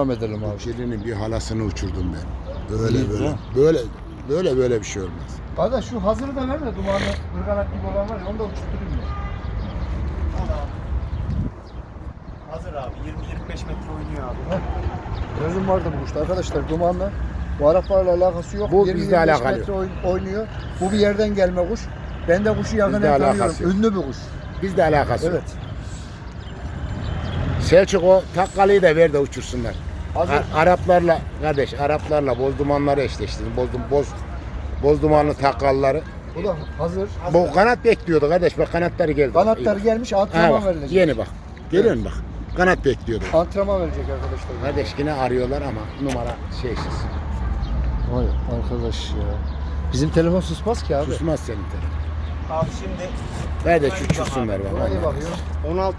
Devam edelim abi. Şirinin bir halasını uçurdum ben. Böyle İyi, böyle. mi? Böyle böyle böyle bir şey olmaz. Kardeş şu hazırı da verme dumanlı ırganak gibi olan var ya onu da uçurtturayım ya. Hazır abi 20-25 metre oynuyor abi. Gözüm vardı bu kuşta arkadaşlar dumanlı. Bu Araplarla alakası yok. Bu 20-25 bizle alakalı metre oyn- oynuyor. Bu bir yerden gelme kuş. Ben de kuşu yakından Bizle tanıyorum. alakası yok. Ünlü bir kuş. Bizde alakası yok. Evet. Selçuk o takkalıyı da ver de uçursunlar. Hazır. A- Araplarla kardeş Araplarla bozdumanları eşleştirin. Bozdum boz bozdumanlı takkalları. Bu da hazır. Bu kanat bekliyordu kardeş. Bak kanatları geldi. Kanatlar İyi. gelmiş Ha antrenman bak, verilecek. yeni bak. Görüyor musun bak? Kanat bekliyordu. Antrenman verecek arkadaşlar. Kardeş yine arıyorlar ama numara şeysiz. Vay arkadaş ya. Bizim telefon susmaz ki abi. Susmaz senin telefon. Abi şimdi Ver de uçursunlar Buna iyi baba. bakıyor.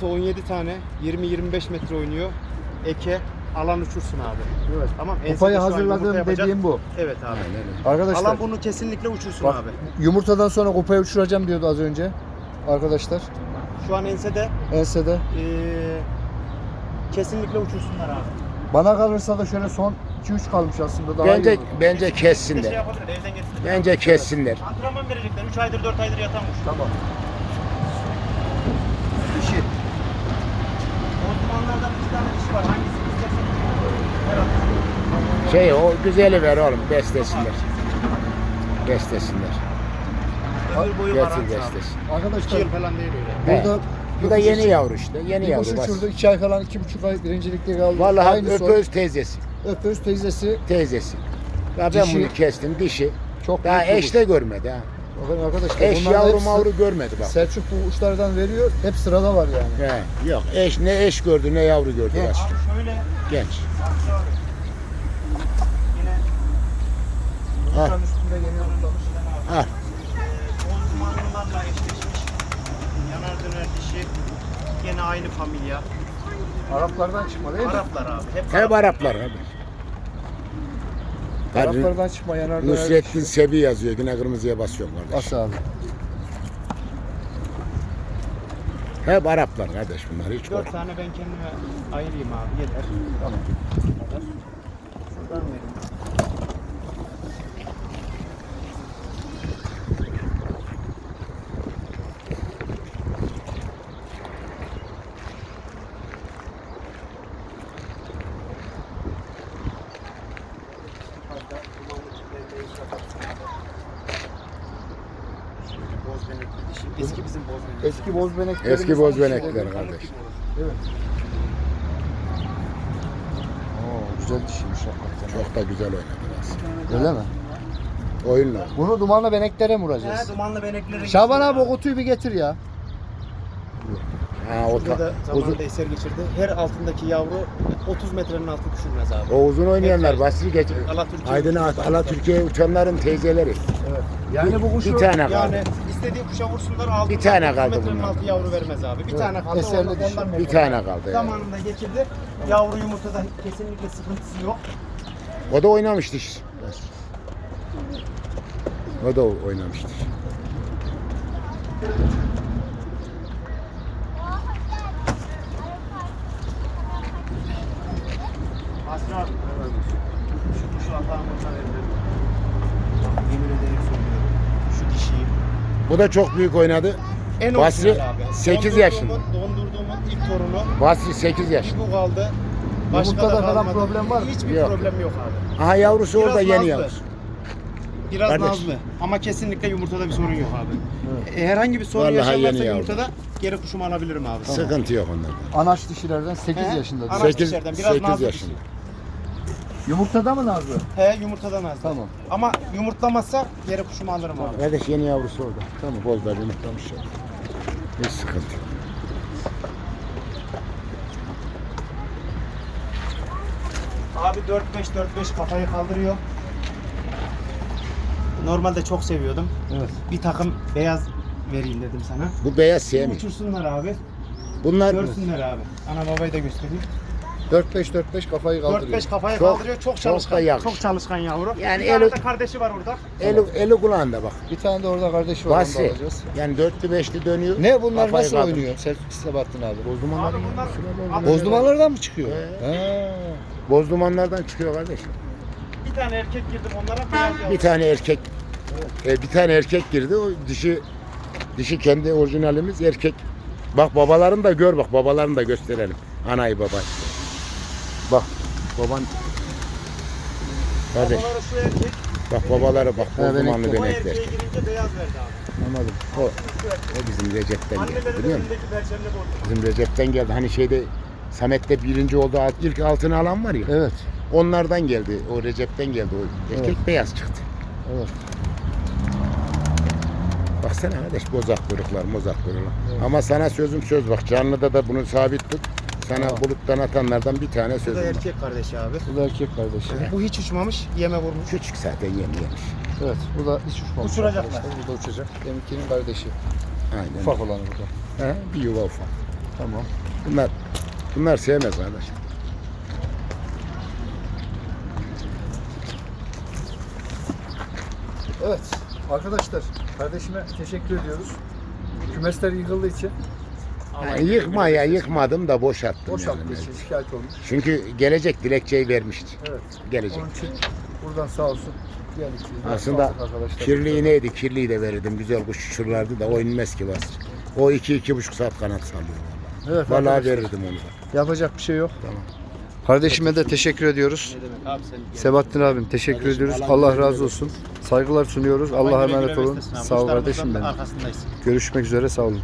16-17 tane 20-25 metre oynuyor. Eke alan uçursun abi. Evet. Tamam. Kupayı ensede şu an hazırladığım yapacak. dediğim bu. Evet abi. Aynen öyle. Arkadaşlar Alan bunu kesinlikle uçursun bak abi. yumurtadan sonra kupayı uçuracağım diyordu az önce. Arkadaşlar Şu an ensede ensede. eee, kesinlikle uçursunlar abi. Bana kalırsa da şöyle son 2-3 kalmış aslında daha Bence iyi olur. bence de şey kessinler. yapabilir, evden. Bence kessinler. Antrenman verecekler. 3 aydır 4 aydır yatanmış. Tamam. Dişi. Osmanlılardan 2 tane dişi var. Hangisini istersen herhalde. Şey o güzeli ver oğlum beslesinler. Beslesinler. Ömür boyu Getir garanti abi. beslesin. 2 Arkadaşlar yıl falan değil öyle. burada Bu da yeni yavru işte. Yeni kuş yavru bas. uçurdu. 2 ay falan 2,5 ay birincilikte kaldı. Vallahi Aynı soy. öpöz teyzesi. Öpöz teyzesi Teyzesi. Ya ben Dişi. bunu kestim dişi. çok Daha büyük bir eş de görmedi ha. Bakın arkadaşlar Eş bunların yavru hepsi- mavru görmedi bak. Selçuk bu uçlardan veriyor. Hep sırada var yani. He, yok eş ne eş gördü ne yavru gördü. Genç. bak. Şöyle Genç. yine Ha. Buranın üstünde yeni. Ha. Osmanlılarla eşleşmiş. Yanar döner dişi. Yine aynı familya. Araplardan çıkma değil mi? Araplar abi. Hep, Hep Araplar abi. Hadi Araplardan çıkma yanar döner. Nusrettin Sebi yazıyor. Yine kırmızıya basıyorum kardeş. Bas abi. Hep Araplar kardeş bunlar hiç Dört korkma. tane ben kendime ayırayım abi. Yeter. Tamam. Bu kadar. Şuradan vereyim. Boz benekli dişi. Eski bizim boz benekli. Eski boz benekler. Eski boz benekler kardeş. Evet. Oo, güzel dişiymiş hakikaten. Çok da güzel oynadı aslında. Öyle mi? Oyunla. Bunu dumanla beneklere mi He, vuracağız? dumanlı benekleri. Şaban abi o kutuyu bir getir ya. Ha o, da uzun, eser geçirdi. Her altındaki yavru 30 metrenin altı düşürmez abi. o uzun oynayanlar Basri geç. Alatürk'e Aydın uçuyor. Alaturka'ya uçanların teyzeleri. Evet. Yani bu kuşu Bir tane kaldı. Yani istediği kuşa vursunlar altı Bir tane kaldı metrenin altı yavru vermez abi. Bir Evet. tane kaldı. Eserli ondan- dişi. ondan Bir vermez. tane kaldı. yani. Zamanında geçirdi. Yavru yumurtada kesinlikle sıkıntısı yok. O da oynamıştı işte. O da oynamıştı. Asra abi. Şu kuşu atağımıza verdim. Yemin ederim söylüyorum. Şu dişiyi. Bu da çok büyük oynadı. En Basri, orijinal abi. 8 Dondurduğumun- yaşında. Dondurduğumun ilk torunu. Basri 8 yaşında. Bu kaldı. Başka Yumurtada da falan kalmadı. problem var mı? Hiçbir Yok. problem yok abi. Aha yavrusu orada Biraz yeni nazlı. yavrusu. Biraz Kardeş. nazlı ama kesinlikle yumurtada bir sorun yok abi. E, Herhangi bir sorun Vallahi yeni yavru. yumurtada geri kuşumu alabilirim abi. Sıkıntı yok onlarda. anaç dişilerden 8 He? yaşında. Anaç Sekiz- dişlerden biraz sekiz nazlı yaşında. dişi. Yumurtada mı Nazlı? He yumurtadan nazlı. Tamam. Ama yumurtlamazsa geri kuşumu alırım abi. Kardeş yeni yavrusu orada. Tamam bozlar yumurtlamış ya. Hiç sıkıntı yok. Abi 4-5-4-5 kafayı kaldırıyor. Normalde çok seviyordum. Evet. Bir takım beyaz vereyim dedim sana. Bu beyaz sevmiyor. Uçursunlar abi. Bunlar Görsünler abi. Ana babayı da göstereyim. 4-5-4-5 kafayı kaldırıyor. 4-5 kafayı Çok- kaldırıyor. Çok çok çalışkan. da yakış. Çok çalışkan yavru. Yani bir tane de kardeşi var orada. eli, eli kulağında bak. Bir tane de orada kardeşi var onu da Basri. alacağız. Yani dörtlü beşli dönüyor. Ne bunlar Kafayı nasıl kaldır. oynuyor Sel- Sebahattin abi? Bozdumanlar Abi bunlar-. Bozdumanlardan mı çıkıyor? He. He. Boz dumanlardan çıkıyor kardeş. Bir tane erkek girdim onlara beyaz yavru. Bir tane erkek e, bir tane erkek girdi. O dişi dişi kendi orijinalimiz erkek. Bak babalarını da gör bak babalarını da gösterelim. Anayı babayı. Bak baban Kardeş Babaları şu erkek. bak babaları bak boz dumanlı benekli. Erkeğe girince beyaz verdi abi. Anladım. O, o bizim Recep'ten geldi biliyor musun? Bizim Recep'ten geldi. Hani şeyde Samet'te birinci oldu ilk altını alan var ya. Evet. Onlardan geldi. O Recep'ten geldi. O erkek beyaz çıktı. Evet. Baksana kardeş bozak kuyruklar, mozak kuyruklar. Evet. Ama sana sözüm söz bak canlıda da bunu sabit tut. Sana Tamam. buluttan atanlardan bir tane Bu da var. erkek kardeşi abi. Bu da erkek kardeşi. Bu hiç uçmamış, yeme vurmuş. Küçük zaten yem yemiş. Evet. Bu da hiç uçmamış. Uçuracaklar. arkadaşlar. Bu da uçacak. Deminkinin kardeşi. Aynen. Ufak olanı bu da. He, bir yuva ufak. Tamam. Bunlar bunlar sevmez kardeş. Evet. Arkadaşlar kardeşime teşekkür ediyoruz. Kümesler yıkıldığı için Yani yıkma ya yıkmadım da boşalttım. boşalttığı yani. için şikayet olmuş. Çünkü gelecek dilekçeyi vermişti. Evet. Gelecek. Onun için buradan sağ olsun. de Aslında sağlık arkadaşlar. kirliği neydi? Kirliği de verirdim. Güzel kuş uçurlardı da o inmez ki bas. O iki iki buçuk saat kanat sallıyor. Evet, Vallahi arkadaşlar. verirdim onu da. Yapacak bir şey yok. Tamam. Kardeşime de teşekkür ediyoruz. Ne demek abi sen Sebahattin abim teşekkür Kardeşim, ediyoruz. Allah razı olsun. Saygılar sunuyoruz. Allah'a emanet olun. Sağ ol kardeşim benim. Arkasındayız. Görüşmek üzere sağ olun.